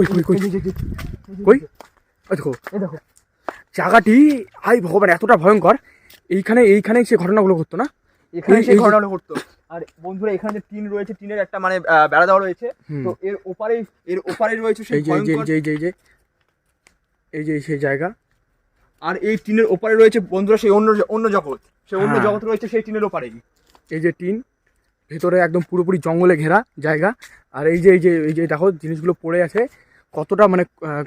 কই কই কই কই দেখো দেখো জায়গাটি আই ভগবান এতটা ভয়ঙ্কর এইখানে এইখানেই সে ঘটনাগুলো ঘটতো না এখানে সেই ঘটনাগুলো ঘটতো আর বন্ধুরা এখানে যে টিন রয়েছে টিনের একটা মানে বেড়া দেওয়া রয়েছে তো এর ওপারে এর ওপারে রয়েছে সেই যে যে যে যে এই যে সেই জায়গা আর এই টিনের ওপারে রয়েছে বন্ধুরা সেই অন্য অন্য জগৎ সেই অন্য হ্যাঁ। জগৎ রয়েছে সেই টিনের ওপারেই এই যে টিন ভেতরে একদম পুরোপুরি জঙ্গলে ঘেরা জায়গা আর এই যে এই যে এই যে দেখো জিনিসগুলো পড়ে আছে কতটা মানে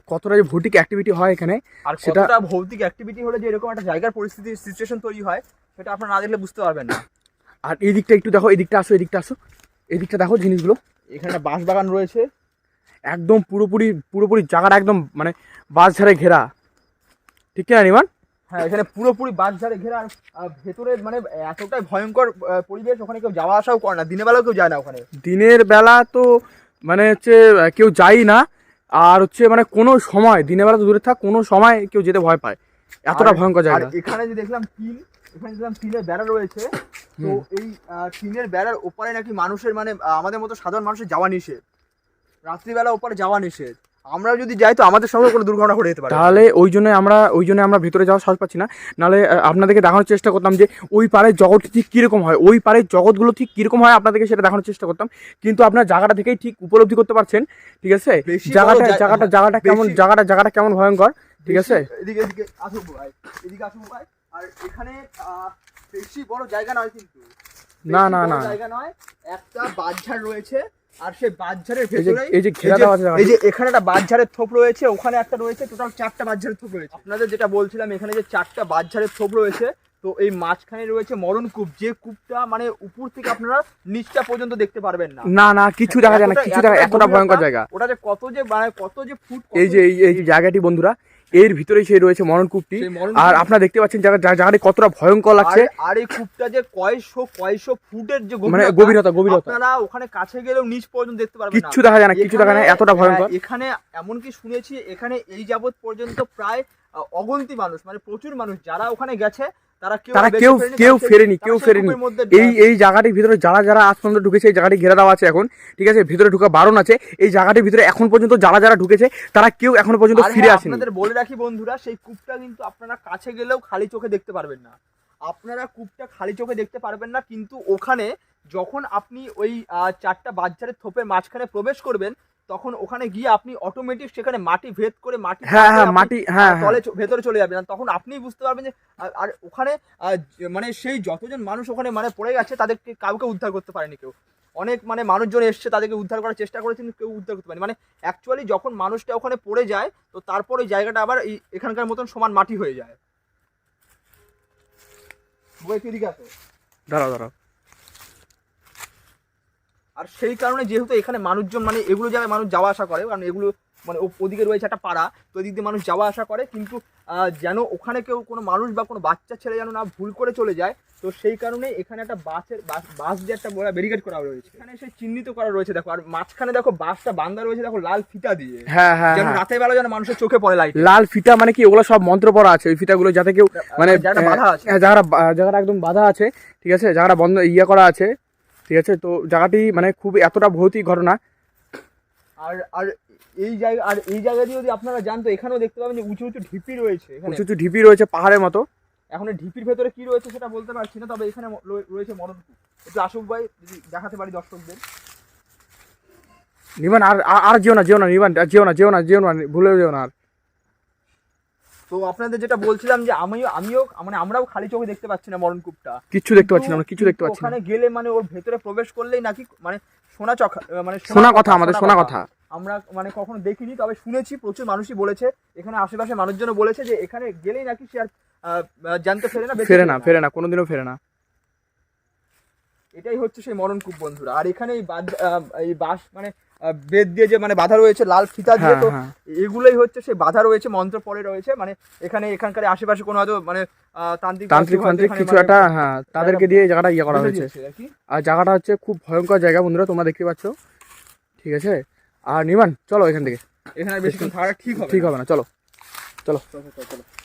কতটা যে ভৌতিক অ্যাক্টিভিটি হয় এখানে আর সেটা- ভৌতিক অ্যাক্টিভিটি হলে যে এরকম একটা জায়গার পরিস্থিতি সিচুয়েশন তৈরি হয় সেটা আপনারা না দেখলে বুঝতে পারবেন না। আর এই দিকটা একটু দেখো এই দিকটা আসো এই দিকটা আসো। এই দিকটা দেখো জিনিসগুলো। এখানে একটা বাঁশ বাগান রয়েছে। একদম পুরোপুরি পুরোপুরি জায়গাটা একদম মানে বাস ঝাড়ে ঘেরা। ঠিক কিনা নিমান হ্যাঁ এখানে পুরোপুরি বাঁশ ঝাড়ে ঘেরা আর ভেতরে মানে এতটাই ভয়ঙ্কর পরিবেশ ওখানে কেউ যাওয়া আসাও করে না। দিনের বেলাও কেউ যায় না ওখানে। দিনের বেলা তো মানে হচ্ছে কেউ যাই না। আর হচ্ছে মানে কোনো সময় দিনের বেলা তো দূরে থাক কোনো সময় কেউ যেতে ভয় পায়। এতটা ভয়ঙ্কর জায়গা। এখানে যে দেখলাম টিন এখানে দেখলাম টিনের বেড়া রয়েছে তো এই টিনের বেড়ার ওপারে নাকি মানুষের মানে আমাদের মতো সাধারণ মানুষের যাওয়া নিষেধ। রাত্রিবেলা ওপারে যাওয়া নিষেধ। আমরা যদি যাই তো আমাদের সঙ্গে কোনো দুর্ঘটনা ঘটে যেতে পারে। তাহলে ওই জন্য আমরা ওই জন্য আমরা ভিতরে যাওয়ার সাহস পাচ্ছি না। নাহলে আপনাদেরকে দেখানোর চেষ্টা করতাম যে ওই পাড়ের জগৎ ঠিক কীরকম হয় ওই পাড়ের জগৎগুলো ঠিক কীরকম হয় আপনাদেরকে সেটা দেখানোর চেষ্টা করতাম। কিন্তু আপনার জায়গাটা থেকেই ঠিক উপলব্ধি করতে পারছেন ঠিক আছে? জায়গাটা জায়গাটা জায়গাটা কেমন জায়গাটা জায়গাটা কেমন ভয়ঙ্কর ঠিক আছে? এদিকে এদিকে আসুক ভাই এদিকে আসুক ভাই। আর এখানে বেশি বড় জায়গা নয় কিন্তু। না, না, না। জায়গা নয় একটা বাঁশঝাড় রয়েছে আর সেই বাঁশঝাড়ের এই ভেতরে এই যে ঘেরা দেওয়া আছে এই যে এখানে একটা বাঁশঝাড়ের থোপ রয়েছে ওখানে একটা রয়েছে টোটাল চারটা বাঁশঝাড়ের থোপ রয়েছে। আপনাদের যেটা বলছিলাম এখানে যে চারটা বাঁশঝাড়ের থোপ রয়েছে তো এই মাঝখানে রয়েছে মরণ কূপ। যে কূপটা মানে উপর থেকে আপনারা নিচটা পর্যন্ত দেখতে পারবেন না। না না কিছু দেখা যায় না এতটা- কিছু দেখা এতটা ভয়ঙ্কর জায়গা। ওটা যে কত যে মানে কত যে ফুট এই যে এই এই যে জায়গাটি বন্ধুরা এর ভিতরে সেই রয়েছে মরণকূপটি কূপটি। মরণ আর। আপনারা দেখতে পাচ্ছেন যারা যারা কতটা ভয়ঙ্কর লাগছে। আর- এই কূপটা যে কয়শো কয়শো ফুটের যে মানে গভীরতা গভীরতা। আপনারা ওখানে কাছে গেলেও নিচ পর্যন্ত দেখতে পারবেন কিছু কিচ্ছু দেখা যায় না কিচ্ছু দেখা যায় না এতটা ভয়ঙ্কর। এখানে এখানে এমনকি শুনেছি এখানে এই যাবত পর্যন্ত প্রায় অগন্তি মানুষ মানে প্রচুর মানুষ যারা ওখানে গেছে তারা কেউ কেউ ফেরেনি, কেউ ফেরেনি এই এই জায়গাটির ভিতরে যারা যারা আজ পর্যন্ত ঢুকেছে এই জায়গাটি ঘেরা দেওয়া আছে এখন ঠিক আছে? ভিতরে ঢুকা বারণ আছে। এই জায়গাটির ভিতরে এখন পর্যন্ত যারা যারা ঢুকেছে তারা কেউ এখন পর্যন্ত ফিরে হ্যাঁ, আসেনি। আপনাদের বলে রাখি বন্ধুরা সেই কূপটা কিন্তু আপনারা কাছে গেলেও খালি চোখে দেখতে পারবেন না। আপনারা কূপটা খালি চোখে দেখতে পারবেন না কিন্তু ওখানে যখন আপনি ওই চারটা বাচ্চারের থোপের মাঝখানে প্রবেশ করবেন তখন ওখানে গিয়ে আপনি অটোমেটিক সেখানে মাটি ভেদ করে মাটি হ্যাঁ হ্যাঁ মাটি হ্যাঁ হ্যাঁ। তলে ভেতরে চলে যাবেন। তখন আপনিই বুঝতে পারবেন যে আর- ওখানে মানে সেই যতজন মানুষ ওখানে মানে পড়ে গেছে তাদেরকে কাউকে উদ্ধার করতে পারেনি কেউ। অনেক মানে মানুষজন এসছে তাদেরকে উদ্ধার করার চেষ্টা করেছে কিন্তু কেউ উদ্ধার করতে পারেনি। মানে অ্যাকচুয়ালি যখন মানুষটা ওখানে পড়ে যায় তো তারপর ওই জায়গাটা আবার এই এখানকার মতন সমান মাটি হয়ে যায়। দাঁড়াও দাঁড়াও। আর সেই কারণে যেহেতু এখানে মানুষজন মানে এগুলো জায়গায় মানুষ যাওয়া আসা করে কারণ এগুলো মানে ওদিকে রয়েছে একটা পাড়া তো ওদিক দিয়ে মানুষ যাওয়া আসা করে কিন্তু যেন ওখানে কেউ কোনো মানুষ বা কোনো বাচ্চা ছেলে যেন না ভুল করে চলে যায় তো সেই কারণে এখানে একটা বাসের বাস বাস দিয়ে একটা ব্যারিকেড করা রয়েছে। এখানে সে চিহ্নিত করা রয়েছে দেখো আর মাঝখানে দেখো বাসটা বান্ধা রয়েছে দেখো লাল ফিতা দিয়ে। হ্যাঁ হ্যাঁ যেন হ্যাঁ। রাতের বেলা যেন মানুষের চোখে পড়ে লাইট লাল ফিতা মানে কি ওগুলো সব মন্ত্র পড়া আছে ওই ফিতাগুলো যাতে কেউ মানে জায়গাটা বাঁধা আছে। হ্যাঁ, জায়গাটা বা- একদম বাধা আছে ঠিক আছে? যারা বন্ধ ইয়ে করা আছে। ঠিক আছে? তো জায়গাটি মানে খুব এতটা ভৌতিক ঘটনা। আর আর এই জায়গা আর এই জায়গা দিয়ে যদি আপনারা যান তো এখানেও দেখতে পাবেন যে উঁচু উঁচু ঢিপি রয়েছে উঁচু উঁচু ঢিপি রয়েছে পাহাড়ের মতো। এখন ঢিপির ভেতরে কি রয়েছে সেটা বলতে পারছি না তবে এখানে রয়েছে মরণকূপ একটু আসুক ভাই যদি দেখাতে পারি দর্শকদের। নিবান আর আর- আর যেও না যেও না নিবান যেও না যেও না যেও না ভুলে যেও না আর। তো আপনাদের যেটা বলছিলাম যে আমিও আমিও মানে আমরাও খালি চোখে দেখতে পাচ্ছি না মরণকূপটা কিচ্ছু দেখতে পাচ্ছি না আমরা কিছু দেখতে পাচ্ছি না। ওখানে গেলে মানে ওর ভেতরে প্রবেশ করলেই নাকি মানে সোনা চখা মানে সোনা কথা আমাদের শোনা কথা। আমরা মানে কখনো দেখিনি তবে শুনেছি প্রচুর মানুষই বলেছে এখানে আশেপাশে মানুষজনও বলেছে যে এখানে গেলেই নাকি সে আর জানতে ফেরে না ফেরে না ফেরে না কোনোদিনও ফেরে না। এটাই হচ্ছে সেই মরণকূপ বন্ধুরা। আর এখানে এই বাঁশ মানে বেদ দিয়ে যে মানে বাধা রয়েছে লাল ফিতা দিয়ে হ্যাঁ তো হ্যাঁ। এগুলোই হচ্ছে সেই বাধা রয়েছে মন্ত্র পরে রয়েছে মানে এখানে এখানকার আশেপাশে কোনো হয়তো মানে তান্ত্রিক তান্ত্রিক ফান্ত্রিক কিছু মানে একটা হ্যাঁ তাদেরকে দিয়ে জায়গাটা ইয়ে করা হয়েছে। আর জায়গাটা হচ্ছে খুব ভয়ঙ্কর জায়গা বন্ধুরা তোমরা দেখতে পাচ্ছ। ঠিক আছে? আর নিমান চলো এখান থেকে। এখানে বেশিক্ষণ ঠিক হবে ঠিক না। হবে না চলো। চলো, চলো, চলো।